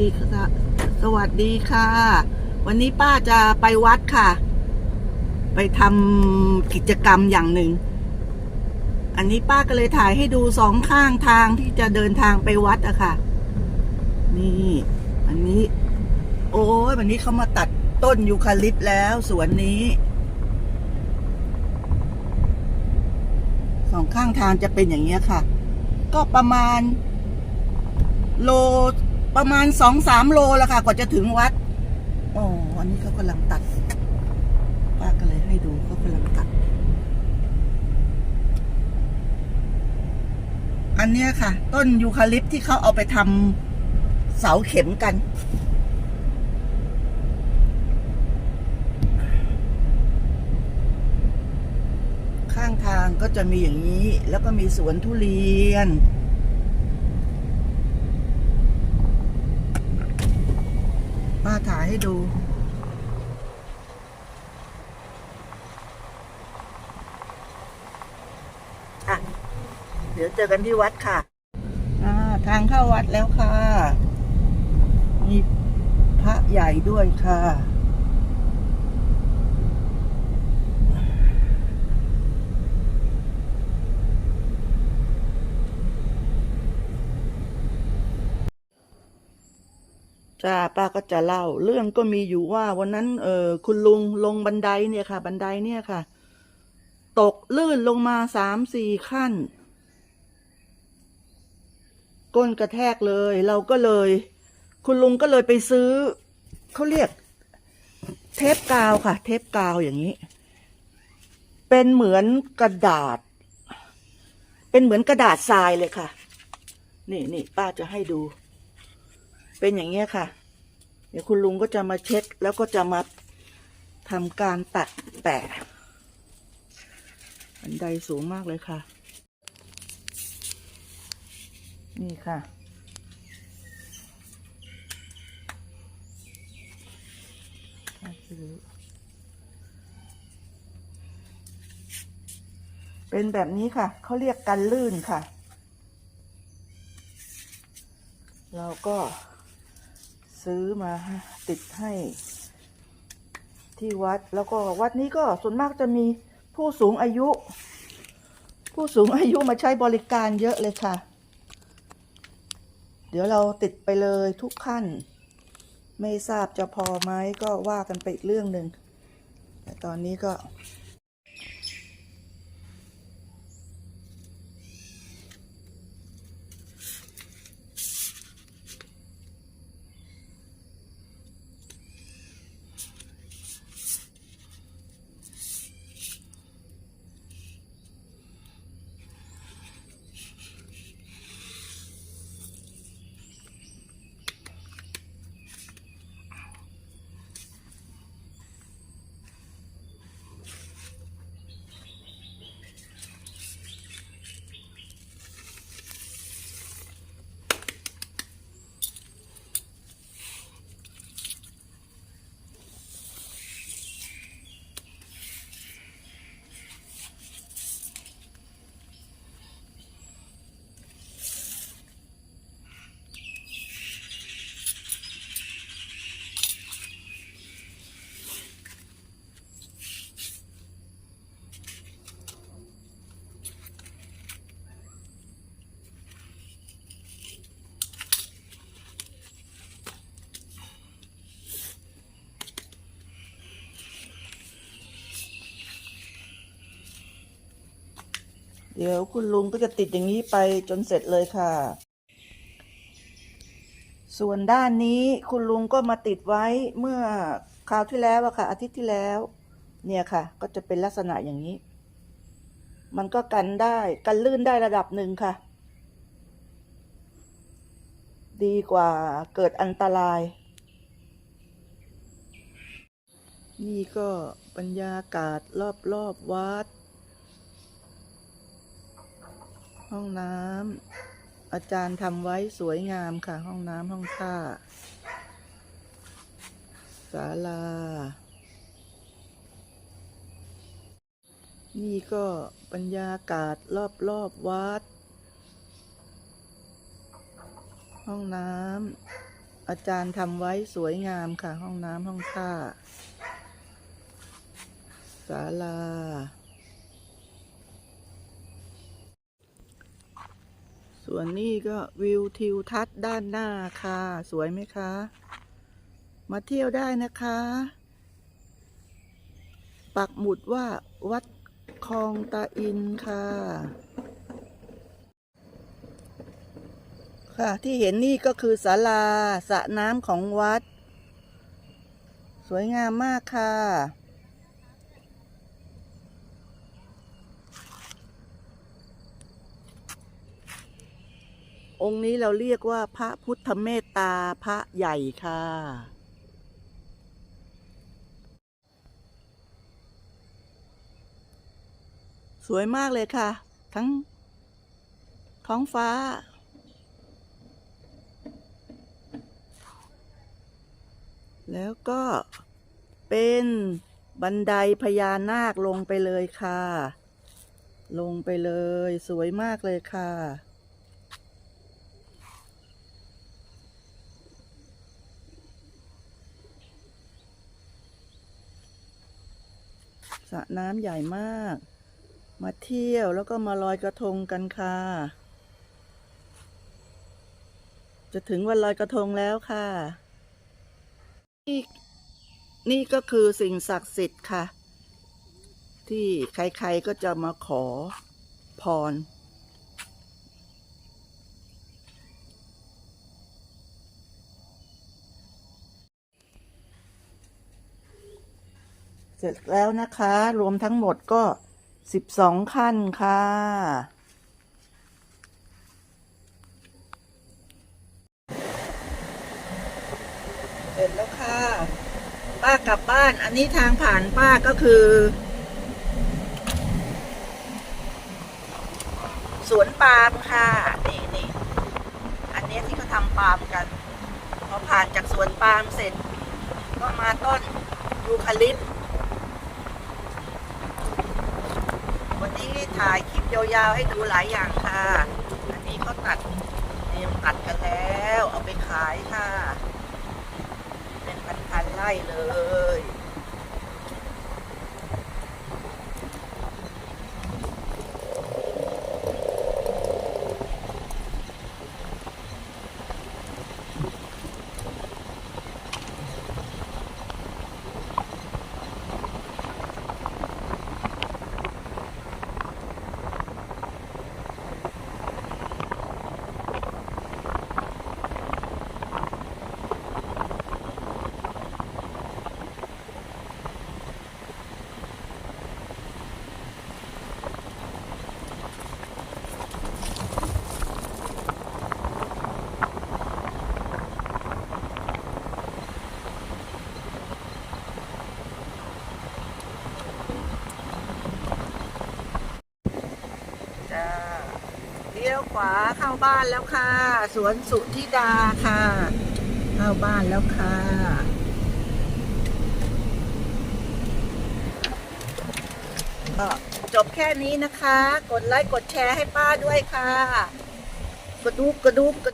ดีค่ะ สวัสดีค่ะ วันนี้ป้าจะไปวัดค่ะ ไปทำกิจกรรมอย่างหนึ่ง อันนี้ป้าก็เลยถ่ายให้ดูสองข้างทางที่จะเดินทางไปวัดอะค่ะ นี่ อันนี้ โอ้ยวันนี้เขามาตัดต้นยูคาลิปต์แล้วสวนนี้ สองข้างทางจะเป็นอย่างเงี้ยค่ะ ก็ประมาณโล ประมาณสองสามโลแล้วค่ะ กว่าจะถึงวัดอ้อันนี้เขากำลังตัด ป้าก็เลยให้ดูเขากำลังตัด อันเนี้ยค่ะ ต้นยูคาลิปต์ที่เขาเอาไปทำเสาเข็มกันข้างทางก็จะมีอย่างนี้ แล้วก็มีสวนทุเรียน ป้า ถ่ายให้ดู อะ เดี๋ยวเจอกันที่วัดค่ะ อ่า ทางเข้าวัดแล้วค่ะ มีพระใหญ่ด้วยค่ะ จ้าป้าก็จะเล่า เรื่องก็มีอยู่ว่า วันนั้น เออคุณลุงลงบันไดเนี่ยค่ะ บันไดเนี่ยค่ะ ตกลื่นลงมาสามสี่ขั้น ก้นกระแทกเลย เราก็เลย คุณลุงก็เลยไปซื้อเขาเรียก เทปกาวค่ะ เทปกาวอย่างนี้ เป็นเหมือนกระดาษ เป็นเหมือนกระดาษทรายเลยค่ะ นี่นี่ป้าจะให้ดู เป็นอย่างเงี้ยค่ะ เดี๋ยวคุณลุงก็จะมาเช็ดแล้วก็จะมาทำการตัดแปะบันไดสูงมากเลยค่ะ นี่ค่ะ เป็นแบบนี้ค่ะ เขาเรียกกันลื่นค่ะ เราก็ ซื้อมาติดให้ ที่วัดแล้วก็วัดนี้ก็ส่วนมากจะมีผู้สูงอายุ ผู้สูงอายุมาใช้บริการเยอะเลยค่ะ เดี๋ยวเราติดไปเลยทุกขั้น ไม่ทราบจะพอไหมก็ว่ากันไปอีกเรื่องหนึ่งแต่ตอนนี้ก็ เดี๋ยวคุณลุงก็จะติดอย่างนี้ไปจนเสร็จเลยค่ะ ส่วนด้านนี้คุณลุงก็มาติดไว้เมื่อคราวที่แล้วอะค่ะ อาทิตย์ที่แล้ว เนี่ยค่ะ ก็จะเป็นลักษณะอย่างนี้ มันก็กันได้กันลื่นได้ระดับหนึ่งค่ะ ดีกว่าเกิดอันตราย นี่ก็บรรยากาศรอบๆวัด ห้องน้ำอาจารย์ทำไว้สวยงามค่ะ ห้องน้ำห้องท่าศาลา นี่ก็บรรยากาศรอบๆวัด ห้องน้ำอาจารย์ทำไว้สวยงามค่ะ ห้องน้ำห้องท่าศาลา ส่วนนี้ก็วิวทิวทัศน์ด้านหน้าค่ะ สวยไหมคะ มาเที่ยวได้นะคะ ปักหมุดว่าวัดคลองตาอินค่ะ ค่ะที่เห็นนี่ก็คือศาลาสระน้ำของวัด สวยงามมากค่ะ องค์นี้เราเรียกว่าพระพุทธเมตตาพระใหญ่ค่ะ สวยมากเลยค่ะ ทั้งท้องฟ้า แล้วก็เป็นบันไดพญานาคลงไปเลยค่ะ ลงไปเลย สวยมากเลยค่ะ สระน้ำใหญ่มาก มาเที่ยวแล้วก็มาลอยกระทงกันค่ะ จะถึงวันลอยกระทงแล้วค่ะ นี่นี่ก็คือสิ่งศักดิ์สิทธิ์ค่ะ ที่ใครๆก็จะมาขอพร เสร็จแล้วนะคะ รวมทั้งหมดก็สิบสองขั้นค่ะ เสร็จแล้วค่ะ ป้ากลับบ้าน อันนี้ทางผ่านป้าก็คือสวนปาล์มค่ะนี่นี่อันนี้ที่เขาทำปาล์มกันพอผ่านจากสวนปาล์มเสร็จ ก็มาต้นยูคาลิป นี้ถ่ายคลิปยาวๆให้ดูหลายอย่างค่ะ อันนี้เขาตัดเตรียมตัดกันแล้ว เอาไปขายค่ะ เป็นพันๆไร่เลย จ้าเลี้ยว ขวาเข้าบ้านแล้วค่ะ สวนสุธิดาค่ะ เข้าบ้านแล้วค่ะ ก็จบแค่นี้นะคะ กดไลค์กดแชร์ให้ป้าด้วยค่ะ กระดูกกระดูกกระ